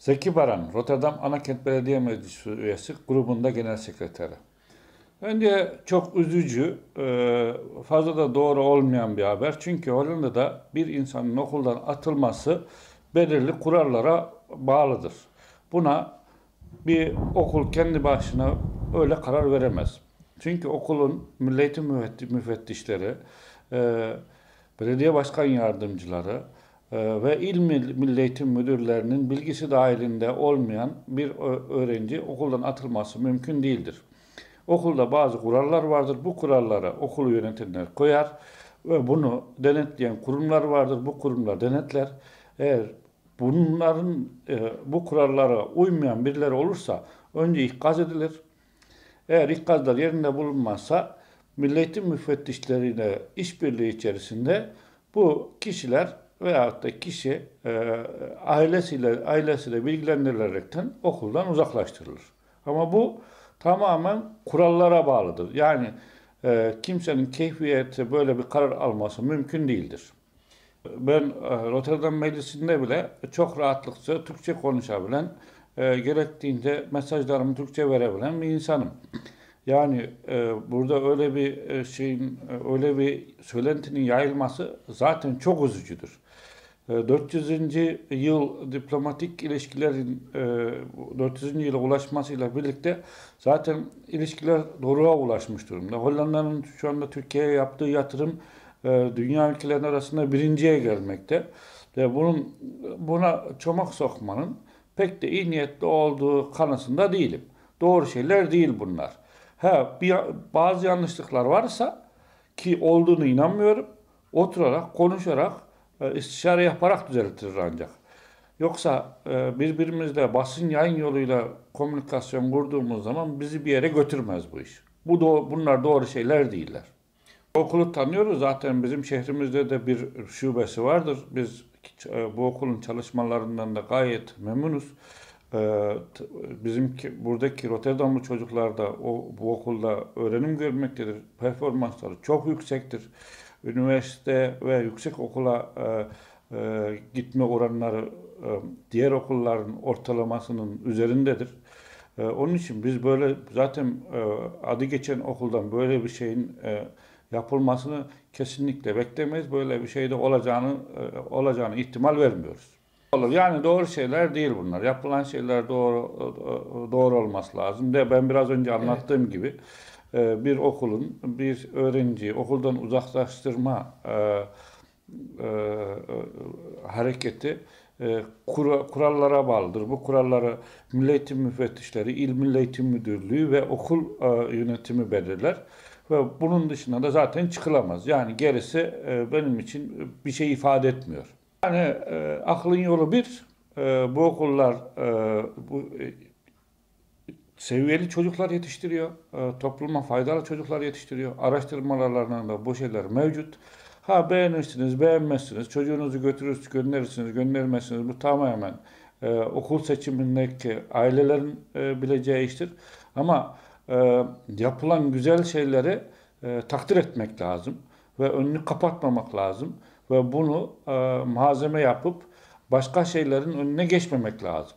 Zeki Baran, Rotterdam Anakent Belediye Meclisi üyesi grubunda genel sekreteri. Bence çok üzücü, e, fazla da doğru olmayan bir haber. Çünkü Hollanda'da bir insanın okuldan atılması belirli kurallara bağlıdır. Buna bir okul kendi başına öyle karar veremez. Çünkü okulun milli eğitim müfettişleri, e, belediye başkan yardımcıları ve il milli eğitim müdürlerinin bilgisi dahilinde olmayan bir öğrenci okuldan atılması mümkün değildir. Okulda bazı kurallar vardır. Bu kurallara okulu yönetenler koyar ve bunu denetleyen kurumlar vardır. Bu kurumlar denetler. Eğer bunların e, bu kurallara uymayan birileri olursa önce ikaz edilir. Eğer ikazlar yerinde bulunmazsa milletin müfettişleriyle işbirliği içerisinde bu kişiler veyahut da kişi e, ailesiyle ailesiyle bilgilendirilerekten okuldan uzaklaştırılır. Ama bu tamamen kurallara bağlıdır. Yani e, kimsenin keyfiyeti böyle bir karar alması mümkün değildir. Ben e, Rotterdam Meclisi'nde bile çok rahatlıkça Türkçe konuşabilen, e, gerektiğinde mesajlarımı Türkçe verebilen bir insanım. Yani e, burada öyle bir e, şeyin, e, öyle bir söylentinin yayılması zaten çok üzücüdür. 400. yıl diplomatik ilişkilerin 400. yıla ulaşmasıyla birlikte zaten ilişkiler doğruğa ulaşmış durumda. Hollanda'nın şu anda Türkiye'ye yaptığı yatırım dünya ülkelerinin arasında birinciye gelmekte. Ve bunun buna çomak sokmanın pek de iyi niyetli olduğu kanısında değilim. Doğru şeyler değil bunlar. Ha bir, bazı yanlışlıklar varsa ki olduğunu inanmıyorum. Oturarak, konuşarak e, istişare yaparak düzeltilir ancak. Yoksa e, birbirimizle basın yayın yoluyla komünikasyon kurduğumuz zaman bizi bir yere götürmez bu iş. Bu do bunlar doğru şeyler değiller. Okulu tanıyoruz zaten bizim şehrimizde de bir şubesi vardır. Biz e, bu okulun çalışmalarından da gayet memnunuz. Bizim buradaki Rotterdamlı çocuklar da o, bu okulda öğrenim görmektedir. Performansları çok yüksektir üniversite ve yüksek okula e, e, gitme oranları e, diğer okulların ortalamasının üzerindedir. E, onun için biz böyle zaten e, adı geçen okuldan böyle bir şeyin e, yapılmasını kesinlikle beklemeyiz. Böyle bir şeyde olacağını e, olacağını ihtimal vermiyoruz. Yani doğru şeyler değil bunlar. Yapılan şeyler doğru doğru olması lazım. De ben biraz önce anlattığım evet. gibi e, bir okulun bir öğrenciyi okuldan uzaklaştırma e, e, hareketi kurallara bağlıdır. Bu kuralları Milli Eğitim Müfettişleri, İl Milli Eğitim Müdürlüğü ve okul yönetimi belirler. Ve bunun dışında da zaten çıkılamaz. Yani gerisi benim için bir şey ifade etmiyor. Yani aklın yolu bir, bu okullar bu seviyeli çocuklar yetiştiriyor. E, topluma faydalı çocuklar yetiştiriyor. Araştırmalarında da bu şeyler mevcut. Ha beğenirsiniz, beğenmezsiniz, çocuğunuzu götürürsünüz, gönderirsiniz, göndermezsiniz. Bu tamamen e, okul seçimindeki ailelerin e, bileceği iştir. Ama e, yapılan güzel şeyleri e, takdir etmek lazım ve önünü kapatmamak lazım ve bunu e, malzeme yapıp başka şeylerin önüne geçmemek lazım.